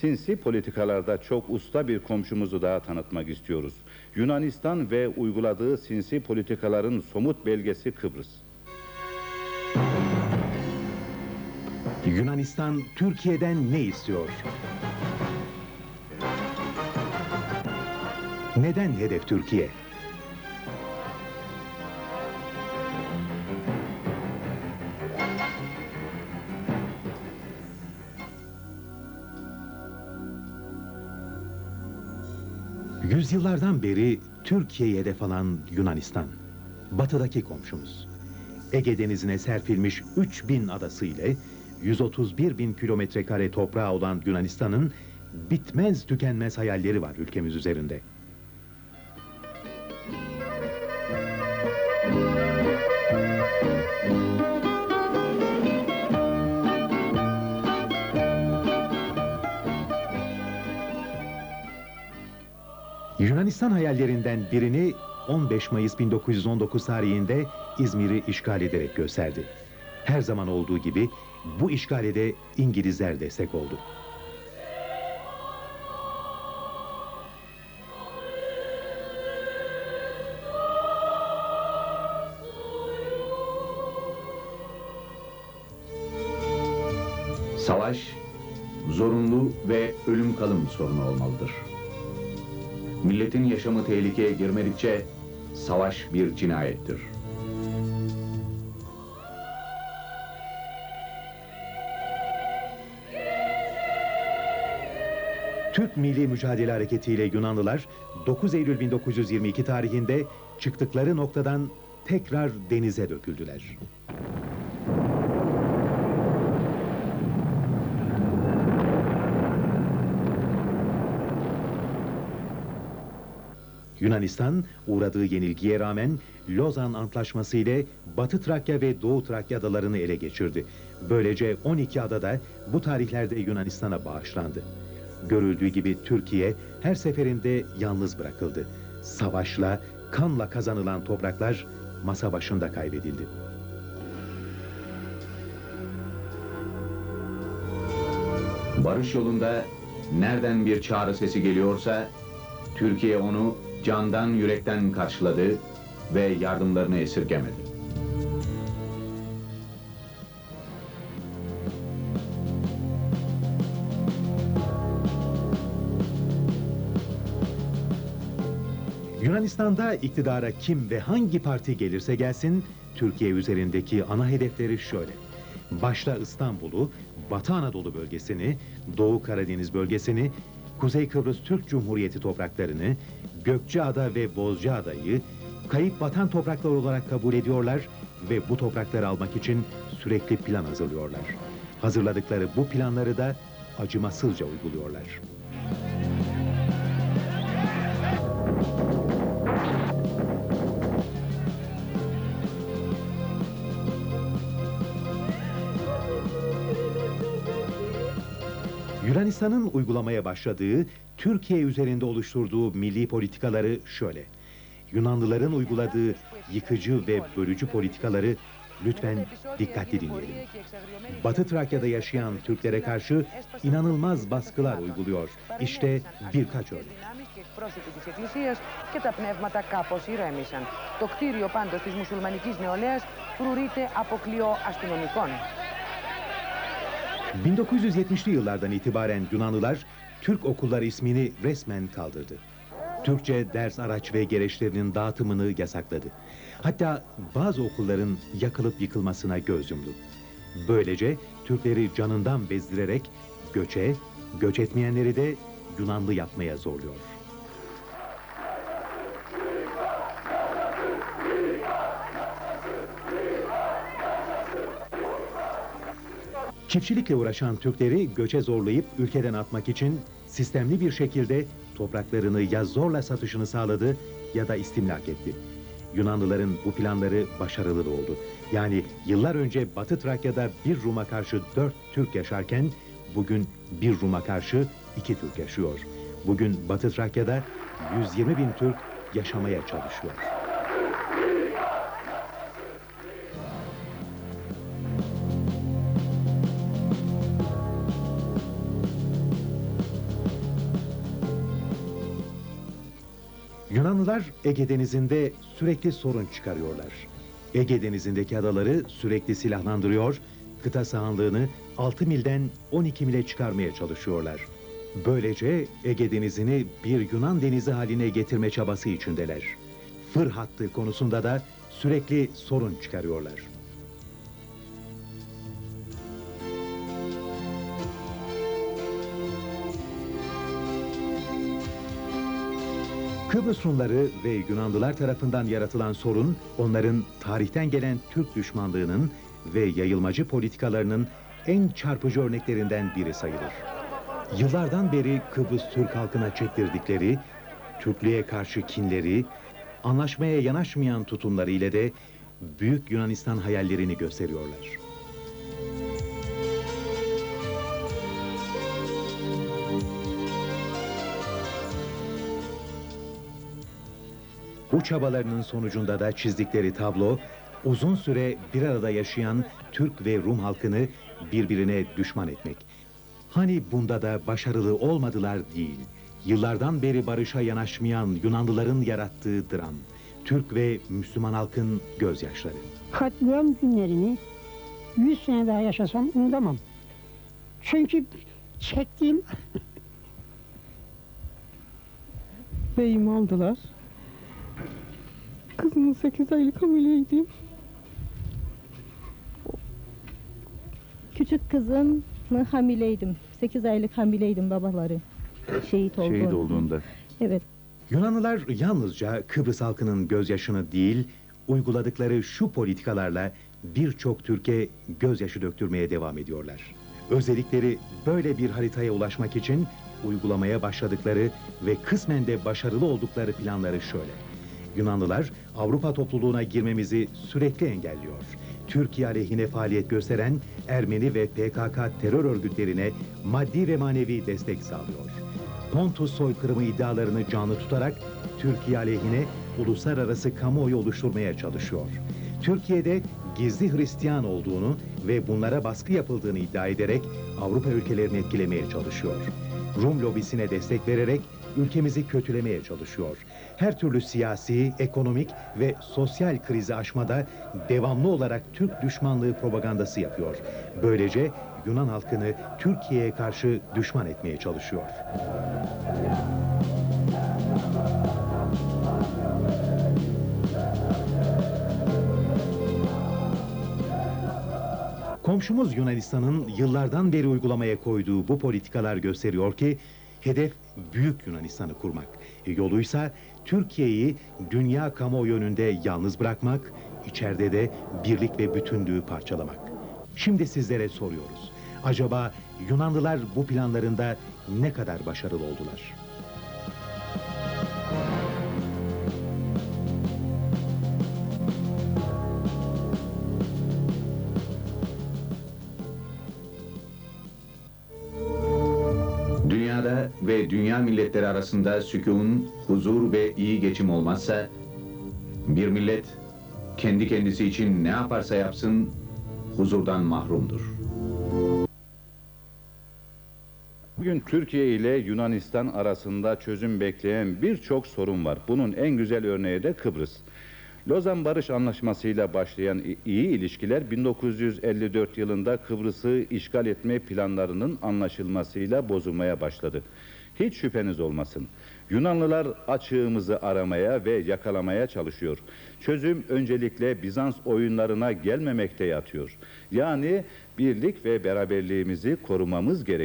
sinsi politikalarda çok usta bir komşumuzu daha tanıtmak istiyoruz. Yunanistan ve uyguladığı sinsi politikaların somut belgesi Kıbrıs. Yunanistan Türkiye'den ne istiyor? Neden hedef Türkiye? Yüzyıllardan beri Türkiye'ye hedef alan Yunanistan, batıdaki komşumuz. Ege Denizi'ne serpilmiş 3000 adası ile 131 bin kilometre kare toprağı olan Yunanistan'ın bitmez tükenmez hayalleri var ülkemiz üzerinde. Yunanistan hayallerinden birini 15 Mayıs 1919 tarihinde İzmir'i işgal ederek gösterdi. Her zaman olduğu gibi bu işgale de İngilizler destek oldu. Savaş, zorunlu ve ölüm kalım sorunu olmalıdır. Milletin yaşamı tehlikeye girmedikçe savaş bir cinayettir. Türk Milli Mücadele Hareketi ile Yunanlılar 9 Eylül 1922 tarihinde çıktıkları noktadan tekrar denize döküldüler. Yunanistan uğradığı yenilgiye rağmen Lozan Antlaşması ile Batı Trakya ve Doğu Trakya adalarını ele geçirdi. Böylece 12 adada bu tarihlerde Yunanistan'a bağışlandı. Görüldüğü gibi Türkiye her seferinde yalnız bırakıldı. Savaşla, kanla kazanılan topraklar masa başında kaybedildi. Barış yolunda nereden bir çağrı sesi geliyorsa Türkiye onu candan yürekten karşıladı ve yardımlarını esirgemedi. Yunanistan'da iktidara kim ve hangi parti gelirse gelsin, Türkiye üzerindeki ana hedefleri şöyle. Başta İstanbul'u, Batı Anadolu bölgesini, Doğu Karadeniz bölgesini, Kuzey Kıbrıs Türk Cumhuriyeti topraklarını, Gökçeada ve Bozcaada'yı kayıp vatan toprakları olarak kabul ediyorlar ve bu toprakları almak için sürekli plan hazırlıyorlar. Hazırladıkları bu planları da acımasızca uyguluyorlar. Yunanistan'ın uygulamaya başladığı, Türkiye üzerinde oluşturduğu milli politikaları şöyle. Yunanlıların uyguladığı yıkıcı ve bölücü politikaları lütfen dikkatli dinleyelim. Batı Trakya'da yaşayan Türklere karşı inanılmaz baskılar uyguluyor. İşte birkaç örnek. και εκπρόσωποι της Εκκλησίας και τα πνεύματα κάπως ηρέμησαν. Το κτίριο πάντως της μουσουλμανικής νεολαίας φρουρείται από κλειό αστυνομικών. 1970'li yıllardan itibaren Yunanlılar Türk okulları ismini resmen kaldırdı. Türkçe ders araç ve gereçlerinin dağıtımını yasakladı. Hatta bazı okulların yakılıp yıkılmasına göz yumdu. Böylece Türkleri canından bezdirerek göçe, göç etmeyenleri de Yunanlı yapmaya zorluyor. Çiftçilikle uğraşan Türkleri göçe zorlayıp ülkeden atmak için sistemli bir şekilde topraklarını ya zorla satışını sağladı ya da istimlak etti. Yunanlıların bu planları başarılı da oldu. Yani yıllar önce Batı Trakya'da bir Rum'a karşı dört Türk yaşarken bugün bir Rum'a karşı iki Türk yaşıyor. Bugün Batı Trakya'da 120 bin Türk yaşamaya çalışıyor. Yunanlılar Ege Denizi'nde sürekli sorun çıkarıyorlar. Ege Denizi'ndeki adaları sürekli silahlandırıyor, kıta sahanlığını 6 milden 12 mile çıkarmaya çalışıyorlar. Böylece Ege Denizi'ni bir Yunan denizi haline getirme çabası içindeler. Fır hattı konusunda da sürekli sorun çıkarıyorlar. Kıbrıs Rumları ve Yunanlılar tarafından yaratılan sorun, onların tarihten gelen Türk düşmanlığının ve yayılmacı politikalarının en çarpıcı örneklerinden biri sayılır. Yıllardan beri Kıbrıs Türk halkına çektirdikleri, Türklüğe karşı kinleri, anlaşmaya yanaşmayan tutumları ile de Büyük Yunanistan hayallerini gösteriyorlar. Bu çabalarının sonucunda da çizdikleri tablo, uzun süre bir arada yaşayan Türk ve Rum halkını birbirine düşman etmek. Hani bunda da başarılı olmadılar değil. Yıllardan beri barışa yanaşmayan Yunanlıların yarattığı dram. Türk ve Müslüman halkın gözyaşları. katliam günlerini 100 sene daha yaşasam unutamam. Çünkü çektiğim Beyimi aldılar. Kızımın 8 aylık hamileydim. Küçük kızımın hamileydim. 8 aylık hamileydim babaları. Şehit oldu. Şehit olduğunda. Evet. Yunanlılar yalnızca Kıbrıs halkının gözyaşını değil, uyguladıkları şu politikalarla birçok Türkiye gözyaşı döktürmeye devam ediyorlar. Özellikleri böyle bir haritaya ulaşmak için uygulamaya başladıkları ve kısmen de başarılı oldukları planları şöyle. Yunanlılar Avrupa topluluğuna girmemizi sürekli engelliyor. Türkiye aleyhine faaliyet gösteren Ermeni ve PKK terör örgütlerine maddi ve manevi destek sağlıyor. Pontus soykırımı iddialarını canlı tutarak Türkiye aleyhine uluslararası kamuoyu oluşturmaya çalışıyor. Türkiye'de gizli Hristiyan olduğunu ve bunlara baskı yapıldığını iddia ederek Avrupa ülkelerini etkilemeye çalışıyor. Rum lobisine destek vererek ülkemizi kötülemeye çalışıyor. Her türlü siyasi, ekonomik ve sosyal krizi aşmada devamlı olarak Türk düşmanlığı propagandası yapıyor. Böylece Yunan halkını Türkiye'ye karşı düşman etmeye çalışıyor. Komşumuz Yunanistan'ın yıllardan beri uygulamaya koyduğu bu politikalar gösteriyor ki hedef Büyük Yunanistan'ı kurmak. Yoluysa Türkiye'yi dünya kamuoyu önünde yalnız bırakmak, içeride de birlik ve bütünlüğü parçalamak. Şimdi sizlere soruyoruz. Acaba Yunanlılar bu planlarında ne kadar başarılı oldular? Ve dünya milletleri arasında sükun, huzur ve iyi geçim olmazsa, bir millet kendi kendisi için ne yaparsa yapsın huzurdan mahrumdur. Bugün Türkiye ile Yunanistan arasında çözüm bekleyen birçok sorun var. Bunun en güzel örneği de Kıbrıs. Lozan Barış Anlaşması'yla başlayan i- iyi ilişkiler 1954 yılında Kıbrıs'ı işgal etme planlarının anlaşılmasıyla bozulmaya başladı. Hiç şüpheniz olmasın. Yunanlılar açığımızı aramaya ve yakalamaya çalışıyor. Çözüm öncelikle Bizans oyunlarına gelmemekte yatıyor. Yani birlik ve beraberliğimizi korumamız gerekiyor.